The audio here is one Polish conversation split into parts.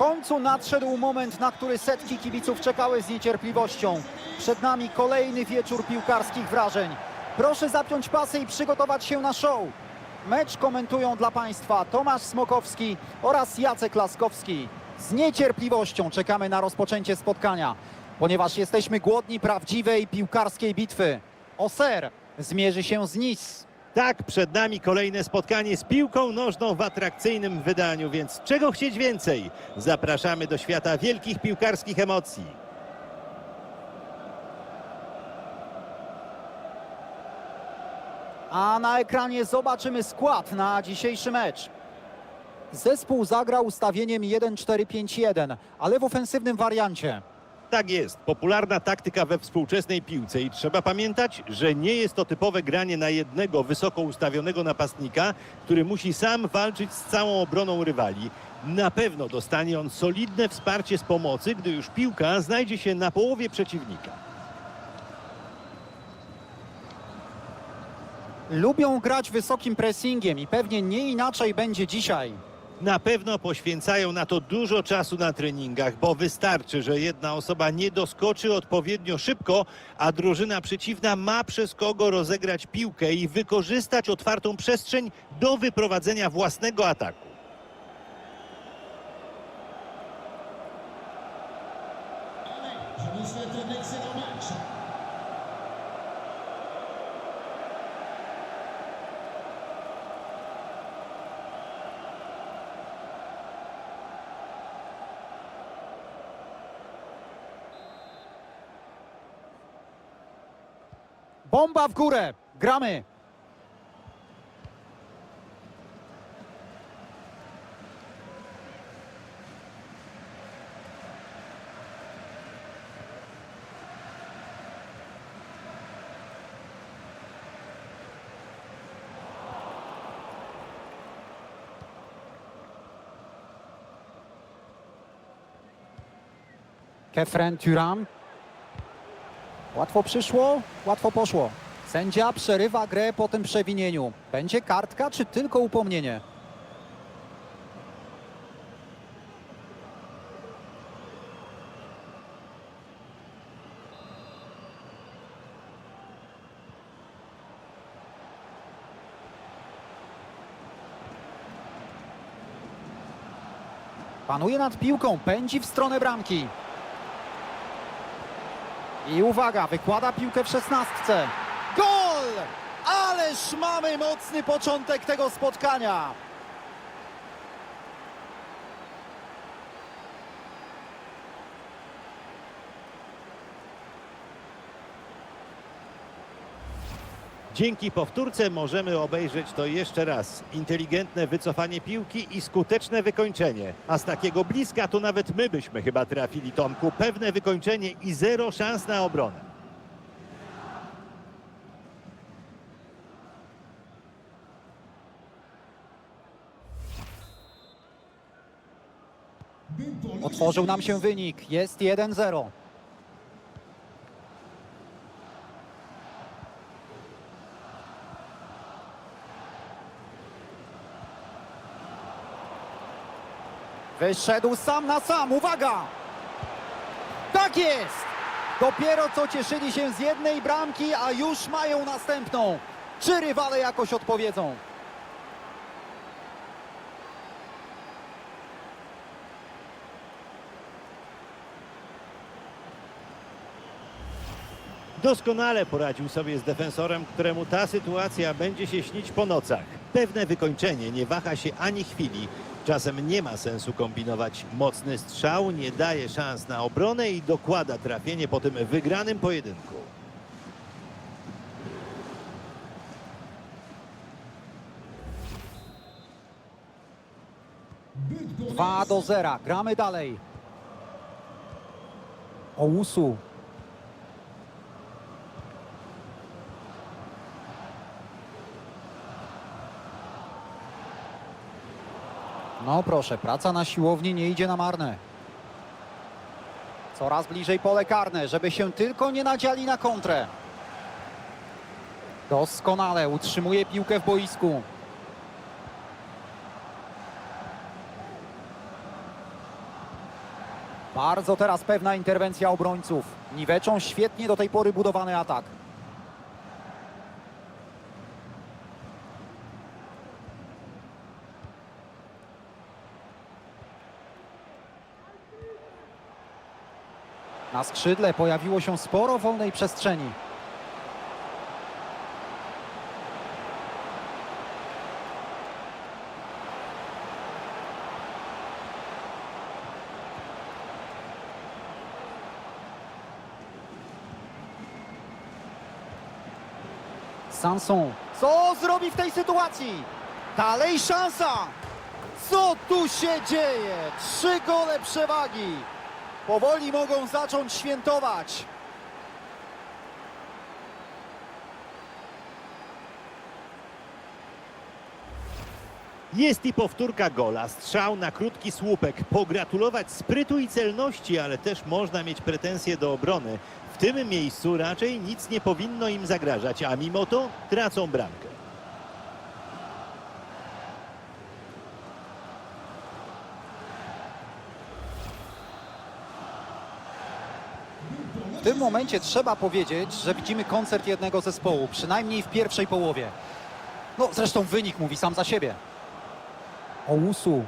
końcu nadszedł moment, na który setki kibiców czekały z niecierpliwością. Przed nami kolejny wieczór piłkarskich wrażeń. Proszę zapiąć pasy i przygotować się na show. Mecz komentują dla Państwa Tomasz Smokowski oraz Jacek Laskowski. Z niecierpliwością czekamy na rozpoczęcie spotkania, ponieważ jesteśmy głodni prawdziwej piłkarskiej bitwy. Oser zmierzy się z Nice. Tak, przed nami kolejne spotkanie z piłką nożną w atrakcyjnym wydaniu, więc czego chcieć więcej? Zapraszamy do świata wielkich piłkarskich emocji. A na ekranie zobaczymy skład na dzisiejszy mecz. Zespół zagrał ustawieniem 1-4-5-1, ale w ofensywnym wariancie. Tak jest, popularna taktyka we współczesnej piłce i trzeba pamiętać, że nie jest to typowe granie na jednego wysoko ustawionego napastnika, który musi sam walczyć z całą obroną rywali. Na pewno dostanie on solidne wsparcie z pomocy, gdy już piłka znajdzie się na połowie przeciwnika. Lubią grać wysokim pressingiem i pewnie nie inaczej będzie dzisiaj. Na pewno poświęcają na to dużo czasu na treningach, bo wystarczy, że jedna osoba nie doskoczy odpowiednio szybko, a drużyna przeciwna ma przez kogo rozegrać piłkę i wykorzystać otwartą przestrzeń do wyprowadzenia własnego ataku. Bomba w górę. Gramy. Kefren Turam. Łatwo przyszło, łatwo poszło. Sędzia przerywa grę po tym przewinieniu. Będzie kartka czy tylko upomnienie? Panuje nad piłką, pędzi w stronę bramki. I uwaga, wykłada piłkę w szesnastce. Gol! Ależ mamy mocny początek tego spotkania. Dzięki powtórce możemy obejrzeć to jeszcze raz. Inteligentne wycofanie piłki i skuteczne wykończenie. A z takiego bliska to nawet my byśmy chyba trafili, Tomku. Pewne wykończenie i zero szans na obronę. Otworzył nam się wynik. Jest 1-0. Wyszedł sam na sam. Uwaga! Tak jest! Dopiero co cieszyli się z jednej bramki, a już mają następną. Czy rywale jakoś odpowiedzą? Doskonale poradził sobie z defensorem, któremu ta sytuacja będzie się śnić po nocach. Pewne wykończenie nie waha się ani chwili. Czasem nie ma sensu kombinować. Mocny strzał nie daje szans na obronę i dokłada trafienie po tym wygranym pojedynku. 2 do 0. Gramy dalej. Ousu. No proszę, praca na siłowni nie idzie na marne. Coraz bliżej pole karne, żeby się tylko nie nadziali na kontrę. Doskonale utrzymuje piłkę w boisku. Bardzo teraz pewna interwencja obrońców. Niweczą świetnie do tej pory budowany atak. Na skrzydle pojawiło się sporo wolnej przestrzeni. Sanson. Co zrobi w tej sytuacji? Dalej szansa! Co tu się dzieje? Trzy gole przewagi. Powoli mogą zacząć świętować. Jest i powtórka gola, strzał na krótki słupek. Pogratulować sprytu i celności, ale też można mieć pretensje do obrony. W tym miejscu raczej nic nie powinno im zagrażać, a mimo to tracą bramkę. W tym momencie trzeba powiedzieć, że widzimy koncert jednego zespołu, przynajmniej w pierwszej połowie. No, zresztą wynik mówi sam za siebie. Ousu.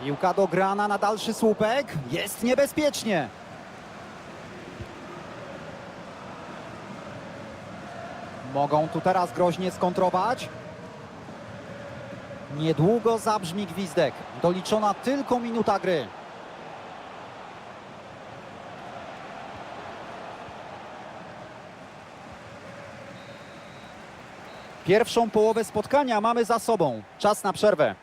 Piłka dograna na dalszy słupek. Jest niebezpiecznie. Mogą tu teraz groźnie skontrować. Niedługo zabrzmi gwizdek. Doliczona tylko minuta gry. Pierwszą połowę spotkania mamy za sobą. Czas na przerwę.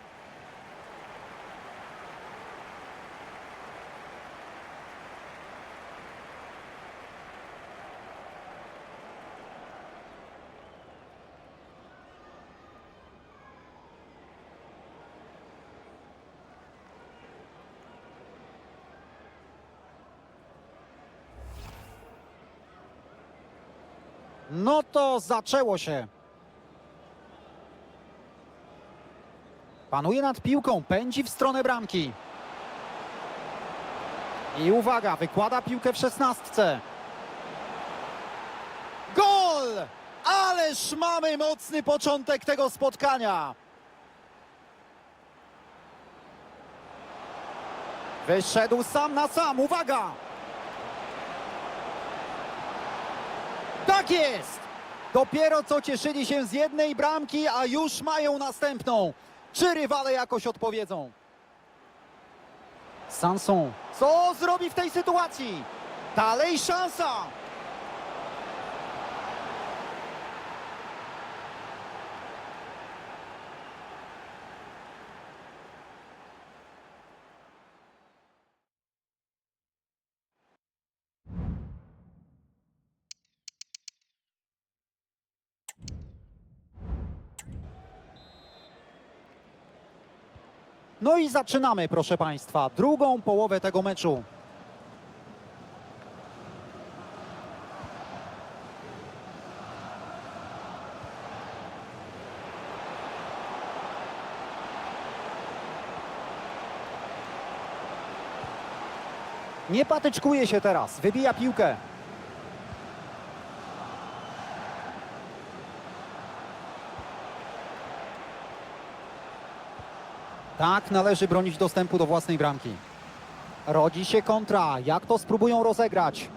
No to zaczęło się. Panuje nad piłką, pędzi w stronę bramki. I uwaga, wykłada piłkę w szesnastce. Gol! Ależ mamy mocny początek tego spotkania. Wyszedł sam na sam, uwaga! Tak jest! Dopiero co cieszyli się z jednej bramki, a już mają następną. Czy rywale jakoś odpowiedzą? Sanson. Co zrobi w tej sytuacji? Dalej szansa! No i zaczynamy, proszę Państwa, drugą połowę tego meczu. Nie patyczkuje się teraz, wybija piłkę. Tak należy bronić dostępu do własnej bramki. Rodzi się kontra. Jak to spróbują rozegrać?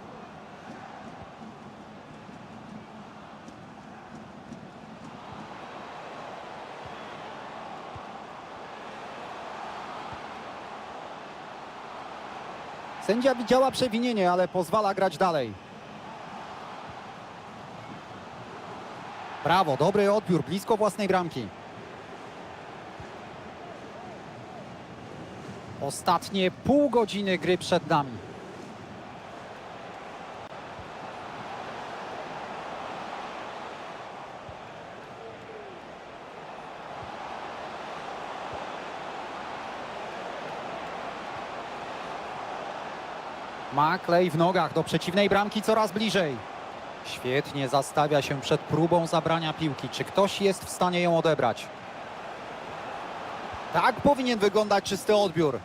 Sędzia widziała przewinienie, ale pozwala grać dalej. Brawo, dobry odbiór, blisko własnej bramki. Ostatnie pół godziny gry przed nami. Maklej w nogach do przeciwnej bramki coraz bliżej. Świetnie zastawia się przed próbą zabrania piłki. Czy ktoś jest w stanie ją odebrać? Tak powinien wyglądać czysty odbiór.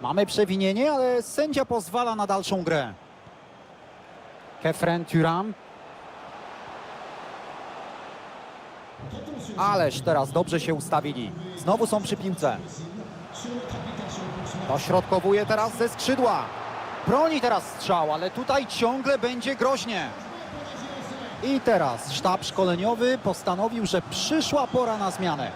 Mamy przewinienie, ale sędzia pozwala na dalszą grę. Kefren Turam. Ależ teraz dobrze się ustawili. Znowu są przy piłce. Dośrodkowuje teraz ze skrzydła. Broni teraz strzał, ale tutaj ciągle będzie groźnie. I teraz sztab szkoleniowy postanowił, że przyszła pora na zmianę.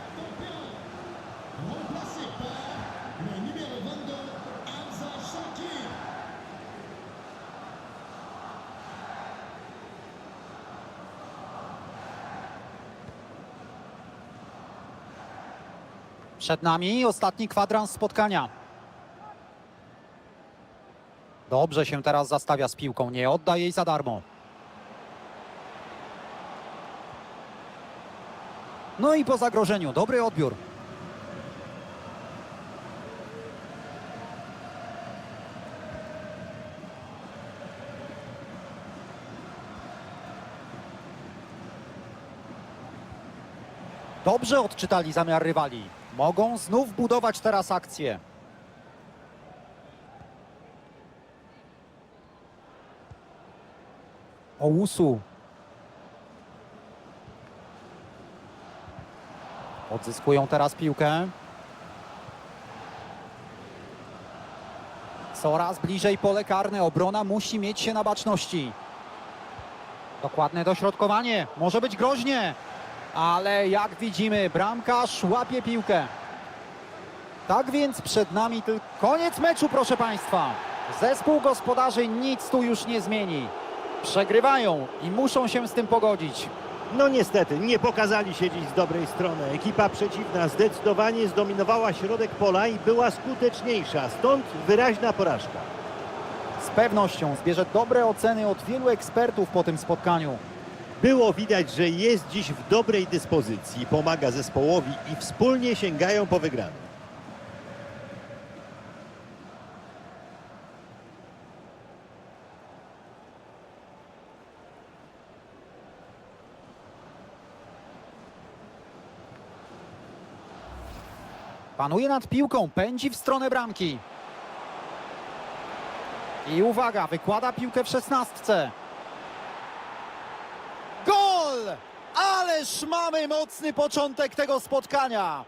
Przed nami ostatni kwadrans spotkania. Dobrze się teraz zastawia z piłką, nie odda jej za darmo. No i po zagrożeniu, dobry odbiór. Dobrze odczytali zamiar rywali. Mogą znów budować teraz akcję. Ousu. Odzyskują teraz piłkę. Coraz bliżej pole karne. Obrona musi mieć się na baczności. Dokładne dośrodkowanie. Może być groźnie. Ale jak widzimy, bramkarz łapie piłkę. Tak więc przed nami tylko koniec meczu, proszę Państwa. Zespół gospodarzy nic tu już nie zmieni. Przegrywają i muszą się z tym pogodzić. No niestety, nie pokazali się dziś z dobrej strony. Ekipa przeciwna zdecydowanie zdominowała środek pola i była skuteczniejsza, stąd wyraźna porażka. Z pewnością zbierze dobre oceny od wielu ekspertów po tym spotkaniu. Było widać, że jest dziś w dobrej dyspozycji, pomaga zespołowi i wspólnie sięgają po wygraną. Panuje nad piłką, pędzi w stronę bramki. I uwaga, wykłada piłkę w szesnastce. Gol! Ależ mamy mocny początek tego spotkania.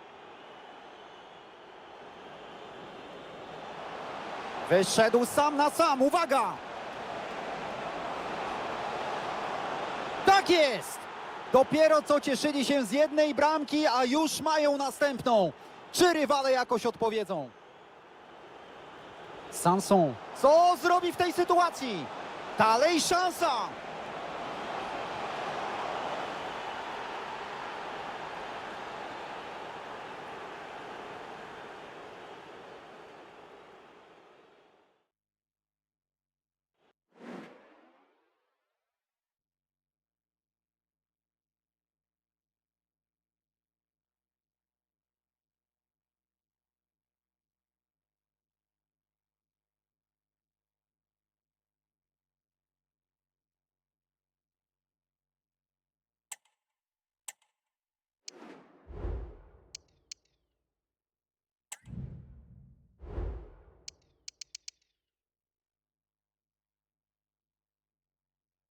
Wyszedł sam na sam, uwaga! Tak jest! Dopiero co cieszyli się z jednej bramki, a już mają następną. Czy rywale jakoś odpowiedzą? Sanson. Co zrobi w tej sytuacji? Dalej szansa!